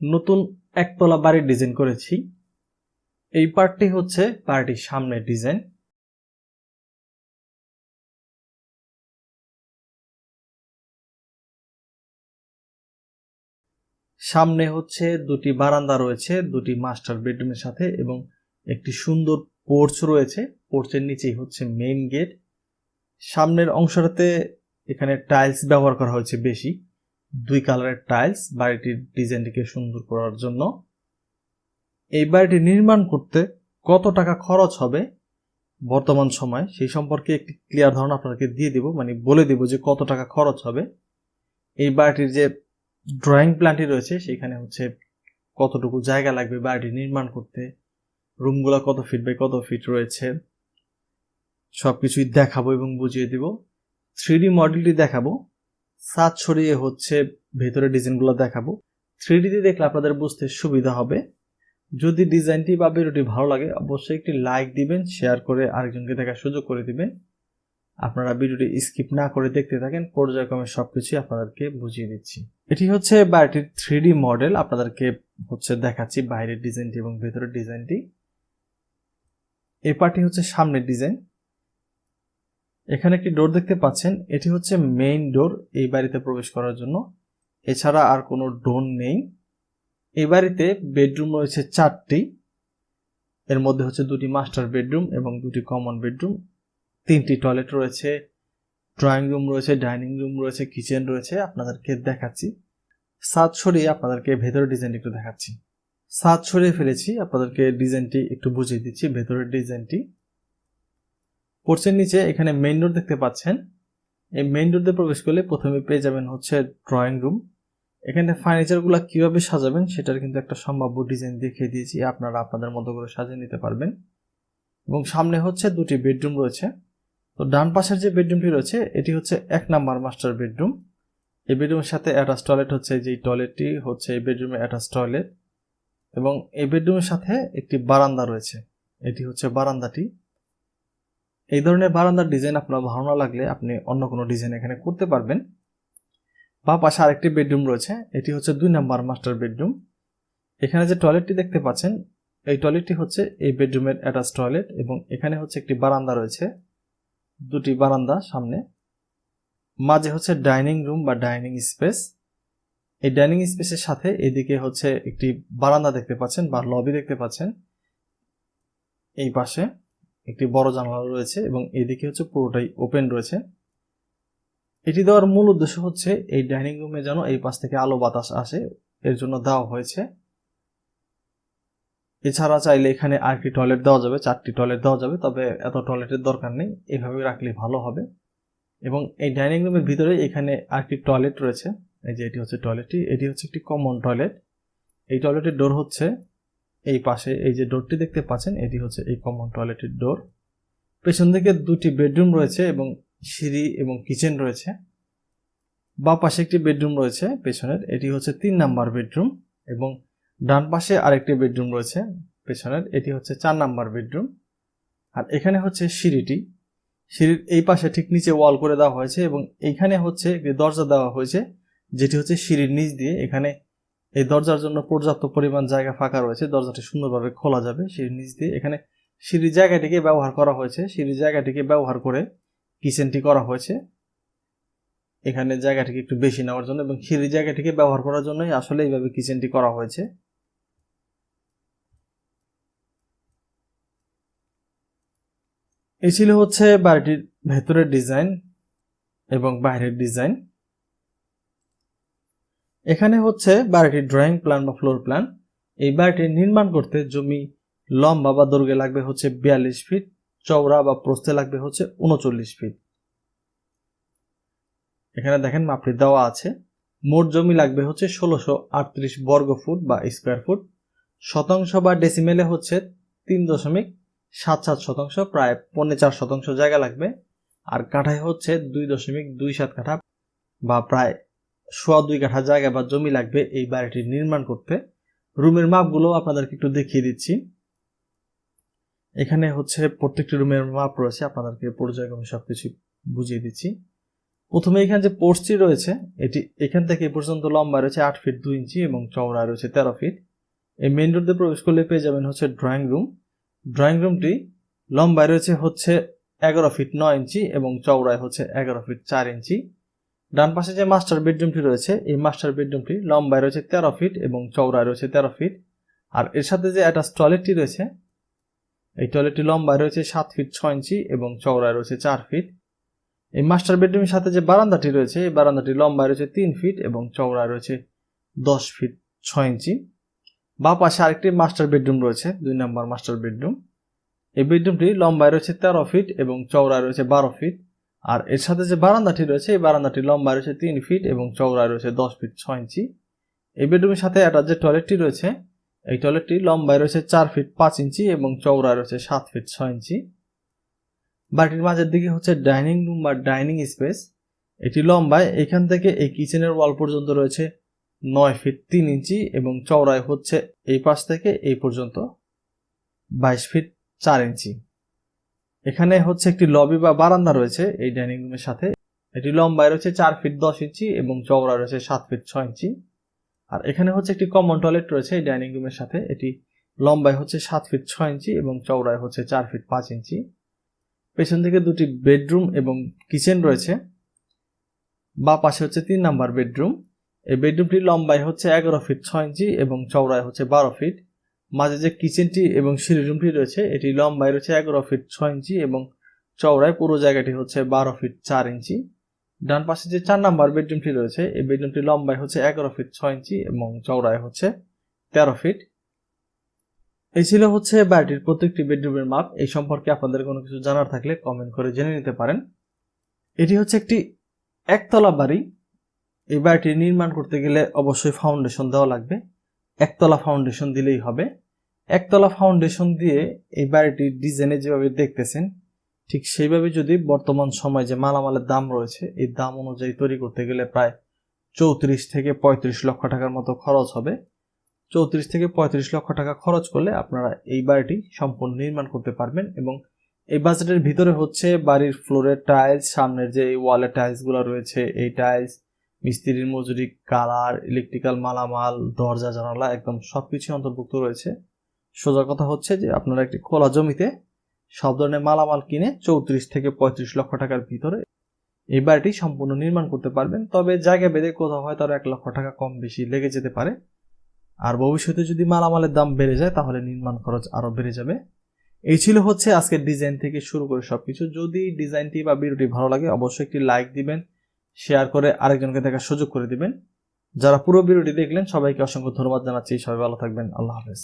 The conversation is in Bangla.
নতুন একতলা বাড়ির ডিজাইন করেছি। এই পার্টটি হচ্ছে বাড়িটির সামনের ডিজাইন সামনে হচ্ছে দুটি বারান্দা রয়েছে, দুটি মাস্টার বেডরুমের সাথে এবং একটি সুন্দর পোর্চ রয়েছে। পোর্চের নিচেই হচ্ছে মেইন গেট সামনের অংশটাতে এখানে টাইলস ব্যবহার করা হয়েছে বেশি। দুই কালারের টাইলস বাড়িটির ডিজাইনটিকে সুন্দর করার জন্য। এই বাড়িটি নির্মাণ করতে কত টাকা খরচ হবে বর্তমান সময়, সেই সম্পর্কে একটি ক্লিয়ার ধারণা আপনাকে দিয়ে দিব মানে বলে দিব যে কত টাকা খরচ হবে। এই বাড়িটির যে ড্রয়িং প্ল্যানটি রয়েছে, সেখানে হচ্ছে কতটুকু জায়গা লাগবে বাড়িটি নির্মাণ করতে রুমগুলো কত ফিট বাই কত ফিট রয়েছে সব কিছুই দেখাবো এবং বুঝিয়ে দিব। থ্রি মডেলটি দেখাবো। সাত ছড়িয়ে হচ্ছে ভেতরে ডিজাইনগুলো দেখাবো। থ্রি ডিতে দেখলে আপনাদের বুঝতে সুবিধা হবে। যদি ডিজাইনটি বা ভিডিওটি ভালো লাগে, অবশ্যই একটি লাইক দিবেন শেয়ার করে আরেকজনকে দেখার সুযোগ করে দিবেন। আপনারা ভিডিওটি স্কিপ না করে দেখতে থাকেন, পর্যায়ক্রমে সবকিছুই আপনাদেরকে বুঝিয়ে দিচ্ছি। এটি হচ্ছে বাড়িটির থ্রি মডেল আপনাদেরকে হচ্ছে দেখাচ্ছি বাইরের ডিজাইনটি এবং ভেতরের ডিজাইনটি। এ পার্টি হচ্ছে সামনের ডিজাইন। এখানে একটি ডোর দেখতে পাচ্ছেন। এটি হচ্ছে মেইন ডোর এই বাড়িতে প্রবেশ করার জন্য। এছাড়া আর কোনো ডোর নেই। এই বাড়িতে বেডরুম রয়েছে চারটি। এর মধ্যে হচ্ছে দুটি মাস্টার বেডরুম এবং দুটি কমন বেডরুম তিনটি টয়লেট রয়েছে ড্রয়িং রুম রয়েছে ডাইনিং রুম রয়েছে কিচেন রয়েছে। আপনাদেরকে দেখাচ্ছি। সাত সরিয়ে আপনাদেরকে ভেতরের ডিজাইনটি একটু দেখাচ্ছি। সাত সরিয়ে ফেলেছি। আপনাদেরকে ডিজাইনটি একটু বুঝিয়ে দিচ্ছি, ভেতরের ডিজাইনটি পোর্চের নিচে এখানে মেইন ডোর দেখতে পাচ্ছেন। এই মেইন ডোর দিয়ে প্রবেশ করলে প্রথমে পেয়ে যাবেন হচ্ছে ড্রয়িং রুম এখানে ফার্নিচারগুলো কীভাবে সাজাবেন সেটার কিন্তু একটা সম্ভাব্য ডিজাইন দেখিয়ে দিয়েছি। আপনারা আপনাদের মতো করে সাজিয়ে নিতে পারবেন। এবং সামনে হচ্ছে দুটি বেডরুম রয়েছে। তো ডান পাশের যে বেডরুমটি রয়েছে, এটি হচ্ছে এক নাম্বার মাস্টার বেডরুম এই বেডরুমের সাথে অ্যাটাচ টয়লেট হচ্ছে যে টয়লেটটি হচ্ছে এই বেডরুমে অ্যাটাচ টয়লেট এবং এই বেডরুমের সাথে একটি বারান্দা রয়েছে। এটি হচ্ছে বারান্দাটি। এই ধরনের বারান্দার ডিজাইন আপনার ভালো না লাগলে আপনি অন্য কোনো ডিজাইন এখানে করতে পারবেন। বা পাশে আরেকটি বেডরুম রয়েছে, এটি হচ্ছে দুই নাম্বার মাস্টার বেডরুম এখানে যে টয়লেটটি দেখতে পাচ্ছেন, এই টয়লেটটি হচ্ছে এই বেডরুমের অ্যাটাচ টয়লেট এবং এখানে হচ্ছে একটি বারান্দা রয়েছে, দুটি বারান্দা সামনে। মাঝে হচ্ছে ডাইনিং রুম বা ডাইনিং স্পেস এই ডাইনিং স্পেসের সাথে এদিকে হচ্ছে একটি বারান্দা দেখতে পাচ্ছেন বা লবি দেখতে পাচ্ছেন। এই পাশে। একটি বড় জানালা রয়েছে এবং এদিকে হচ্ছে পুরোটাই ওপেন রয়েছে। এটি দেওয়ার মূল উদ্দেশ্য হচ্ছে এই ডাইনিং রুমে যেন এই পাশ থেকে আলো বাতাস আসে, এর জন্য দেওয়া হয়েছে। এছাড়া চাইলে এখানে আরেকটি টয়লেট দেওয়া যাবে, চারটি টয়লেট দেওয়া যাবে, তবে এত টয়লেটের দরকার নেই, এভাবে রাখলে ভালো হবে। এবং এই ডাইনিং রুমের ভিতরে এখানে আরেকটি টয়লেট রয়েছে, এই যে এটি হচ্ছে টয়লেটটি এটি হচ্ছে একটি কমন টয়লেট এই টয়লেটের ডোর হচ্ছে এই পাশে এই যে ডোরটি দেখতে পাচ্ছেন, এটি হচ্ছে এই কমন টয়লেটের ডোর পেছন দিকে দুটি বেডরুম রয়েছে এবং সিঁড়ি এবং কিচেন রয়েছে। বা পাশে একটি বেডরুম রয়েছে পেছনের, এটি হচ্ছে তিন নাম্বার বেডরুম এবং ডান পাশে আরেকটি বেডরুম রয়েছে পেছনের, এটি হচ্ছে চার নাম্বার বেডরুম আর এখানে হচ্ছে সিঁড়িটি। সিঁড়ির এই পাশে ঠিক নিচে ওয়াল করে দেওয়া হয়েছে এবং এইখানে হচ্ছে একটি দরজা দেওয়া হয়েছে, যেটি হচ্ছে সিঁড়ির নিচ দিয়ে। এখানে এই দরজার জন্য পর্যাপ্ত পরিমাণ জায়গা ফাঁকা রয়েছে। দরজাটি সুন্দরভাবে খোলা যাবে সিঁড়ির নিচ দিয়ে। এখানে সিঁড়ির জায়গাটিকে ব্যবহার করা হয়েছে। সিঁড়ির জায়গাটিকে ব্যবহার করে কিচেনটি করা হয়েছে। এখানে জায়গাটিকে একটু বেশি নেওয়ার জন্য এবং সিঁড়ির জায়গাটিকে ব্যবহার করার জন্যই আসলে এইভাবে কিচেনটি করা হয়েছে। এই ছিল হচ্ছে বাড়িটির ভেতরের ডিজাইন এবং বাইরের ডিজাইন। এখানে হচ্ছে বাড়িটির ড্রয়িং প্ল্যান বা ফ্লোর প্ল্যান এই বাড়িটি নির্মাণ করতে জমি লম্বা বা দৈর্ঘ্যে লাগবে হচ্ছে বিয়াল্লিশ ফিট চওড়া বা প্রস্থে লাগবে হচ্ছে উনচল্লিশ ফিট এখানে দেখেন মাপটি দেওয়া আছে। মোট জমি লাগবে হচ্ছে ষোলোশো আটত্রিশ বর্গ ফুট বা স্কোয়ার ফুট শতাংশ বা ডেসিমেলে হচ্ছে তিন দশমিক সাত সাত শতাংশ, প্রায় পৌনে চার শতাংশ জায়গা লাগবে। আর কাঠায় হচ্ছে দুই দশমিক দুই সাত কাঠা বা প্রায় সোয়া দুই কাঠা জায়গা বা জমি লাগবে এই বাড়িটি নির্মাণ করতে। রুমের মাপগুলো আপনাদেরকে একটু দেখিয়ে দিচ্ছি। এখানে হচ্ছে প্রত্যেকটি রুমের মাপ রয়েছে, আপনাদেরকে পর্যায়ক্রমে সবকিছু বুঝিয়ে দিচ্ছি। প্রথমে এখানে যে পোর্টসটি রয়েছে, এটি এখান থেকে পর্যন্ত লম্বা রয়েছে আট ফিট দুই ইঞ্চি এবং চওড়া রয়েছে তেরো ফিট। এই মেন রোড দিয়ে প্রবেশ করলে পেয়ে যাবেন হচ্ছে ড্রয়িং রুম। ড্রয়িং রুমটি লম্বায় রয়েছে হচ্ছে এগারো ফিট নয় ইঞ্চি এবং চওড়ায় হচ্ছে এগারো ফিট চার ইঞ্চি। ডান পাশে যে মাস্টার বেডরুমটি রয়েছে, এই মাস্টার বেডরুমটি লম্বায় রয়েছে তেরো ফিট এবং চওড়ায় রয়েছে তেরো ফিট আর এর সাথে যে অ্যাটাচ টয়লেটটি রয়েছে, এই টয়লেটটি লম্বায় রয়েছে সাত ফিট ছয় ইঞ্চি এবং চওড়ায় রয়েছে চার ফিট এই মাস্টার বেডরুমের সাথে যে বারান্দাটি রয়েছে, এই বারান্দাটি লম্বায় রয়েছে তিন ফিট এবং চওড়ায় রয়েছে দশ ফিট ছয় ইঞ্চি বা পাশে আরেকটি মাস্টার বেডরুম রয়েছে, দুই নম্বর মাস্টার বেডরুম এই বেডরুমটি লম্বায় রয়েছে তেরো ফিট এবং চওড়ায় রয়েছে বারো ফিট আর এর সাথে যে বারান্দাটি রয়েছে, এই বারান্দাটি লম্বায় রয়েছে তিন ফিট এবং চওড়ায় রয়েছে দশ ফিট ছয় ইঞ্চি। এই বেডরুমের সাথে একটা যে টয়লেটটি রয়েছে, এই টয়লেটটি লম্বায় রয়েছে চার ফিট পাঁচ ইঞ্চি এবং চওড়ায় রয়েছে সাত ফিট ছয় ইঞ্চি। বাড়িটির মাঝের দিকে হচ্ছে ডাইনিং রুম বা ডাইনিং স্পেস। এটি লম্বায়, এখান থেকে এই কিচেনের ওয়াল পর্যন্ত রয়েছে নয় ফিট তিন ইঞ্চি এবং চওড়ায় হচ্ছে এই পাশ থেকে এই পর্যন্ত বাইশ ফিট চার ইঞ্চি। এখানে হচ্ছে একটি লবি বা বারান্দা রয়েছে এই ডাইনিং রুমের সাথে। এটি লম্বায় রয়েছে চার ফিট দশ ইঞ্চি এবং চওড়া রয়েছে সাত ফিট ছয় ইঞ্চি আর এখানে হচ্ছে একটি কমন টয়লেট রয়েছে এই ডাইনিং রুমের সাথে। এটি লম্বায় হচ্ছে সাত ফিট ছয় ইঞ্চি এবং চওড়ায় হচ্ছে চার ফিট পাঁচ ইঞ্চি পেছন থেকে দুটি বেডরুম এবং কিচেন রয়েছে। বা পাশে হচ্ছে তিন নাম্বার বেডরুম এই বেডরুমটি লম্বায় হচ্ছে এগারো ফিট ছয় ইঞ্চি এবং চওড়ায় হচ্ছে বারো ফিট মাঝে যে কিচেনটি এবং সিঁড়ি রুমটি রয়েছে, এটি লম্বায় রয়েছে এগারো ফিট ছয় ইঞ্চি এবং চওড়ায় পুরো জায়গাটি হচ্ছে বারো ফিট চার ইঞ্চি। ডান পাশে যে চার নাম্বার বেডরুমটি রয়েছে, এই বেডরুমটি লম্বায় হচ্ছে এগারো ফিট ছয় ইঞ্চি এবং চওড়ায় হচ্ছে তেরো ফিট। এই ছিল হচ্ছে বাড়িটির প্রত্যেকটি বেডরুমের মাপ। এই সম্পর্কে আপনাদের কোনো কিছু জানার থাকলে কমেন্ট করে জেনে নিতে পারেন। এটি হচ্ছে একটি একতলা বাড়ি। এই বাড়িটি নির্মাণ করতে গেলে অবশ্যই ফাউন্ডেশন দেওয়া লাগবে। একতলা ফাউন্ডেশন দিলেই হবে। একতলা ফাউন্ডেশন দিয়ে এই বাড়িটির ডিজাইনে যেভাবে দেখতেছেন, ঠিক সেইভাবে যদি বর্তমান সময় যে মালামালের দাম রয়েছে, এই দাম অনুযায়ী তৈরি করতে গেলে প্রায় চৌত্রিশ থেকে পঁয়ত্রিশ লক্ষ টাকার মতো খরচ হবে। চৌত্রিশ থেকে পঁয়ত্রিশ লক্ষ টাকা খরচ করলে আপনারা এই বাড়িটি সম্পূর্ণ নির্মাণ করতে পারবেন এবং এই বাজেটের ভিতরে হচ্ছে বাড়ির ফ্লোরের টাইলস সামনের যে ওয়ালের টাইলসগুলো রয়েছে, এই টাইলস মিস্ত্রির মজুরি, কালার ইলেকট্রিক্যাল মালামাল, দরজা, জানালা একদম সব কিছুই অন্তর্ভুক্ত রয়েছে। সোজা কথা হচ্ছে যে আপনারা একটি খোলা জমিতে সব ধরনের মালামাল কিনে চৌত্রিশ থেকে পঁয়ত্রিশ লক্ষ টাকার ভিতরে এই বাড়িটি সম্পূর্ণ নির্মাণ করতে পারবেন। তবে জায়গা বেঁধে কোথাও হয়তো আর এক লক্ষ টাকা কম বেশি লেগে যেতে পারে। আর ভবিষ্যতে যদি মালামালের দাম বেড়ে যায়, তাহলে নির্মাণ খরচ আরও বেড়ে যাবে। এই ছিল হচ্ছে আজকের ডিজাইন থেকে শুরু করে সবকিছু। যদি ডিজাইনটি বা ভিডিওটি ভালো লাগে, অবশ্যই একটি লাইক দিবেন। শেয়ার করে আরেকজনকে দেখার সুযোগ করে দিবেন। যারা পুরো ভিডিওটি দেখলেন, সবাইকে অসংখ্য ধন্যবাদ জানাচ্ছি। সবাই ভালো থাকবেন। আল্লাহ হাফেজ।